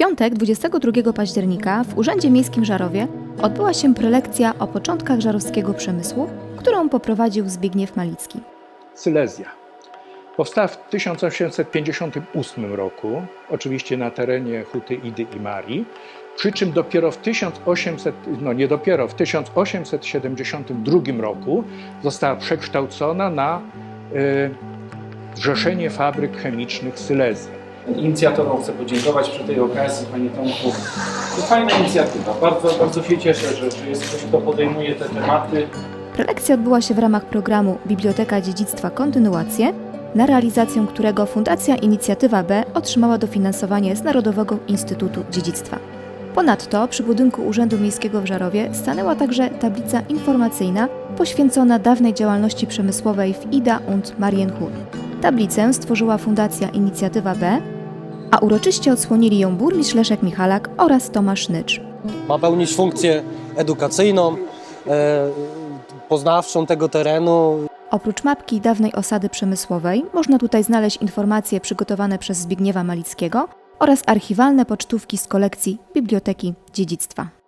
piątek 22 października w Urzędzie Miejskim Żarowie odbyła się prelekcja o początkach żarowskiego przemysłu, którą poprowadził Zbigniew Malicki. Silezja. Powstała w 1858 roku, oczywiście na terenie Huty Idy i Marii, przy czym dopiero w 1800, no nie dopiero, w 1872 roku została przekształcona na y, Zrzeszenie Fabryk Chemicznych Silezja. Inicjatorom chcę podziękować przy tej okazji, Panie Tomku. To fajna inicjatywa. Bardzo, bardzo się cieszę, że, jest ktoś, kto podejmuje te tematy. Prelekcja odbyła się w ramach programu Biblioteka Dziedzictwa Kontynuacje, na realizację którego Fundacja Inicjatywa B otrzymała dofinansowanie z Narodowego Instytutu Dziedzictwa. Ponadto przy budynku Urzędu Miejskiego w Żarowie stanęła także tablica informacyjna poświęcona dawnej działalności przemysłowej w Ida und Marienhut. Tablicę stworzyła Fundacja Inicjatywa B, a uroczyście odsłonili ją burmistrz Leszek Michalak oraz Tomasz Nycz. Ma pełnić funkcję edukacyjną, e, poznawczą tego terenu. Oprócz mapki dawnej osady przemysłowej można tutaj znaleźć informacje przygotowane przez Zbigniewa Malickiego oraz archiwalne pocztówki z kolekcji Biblioteki Dziedzictwa.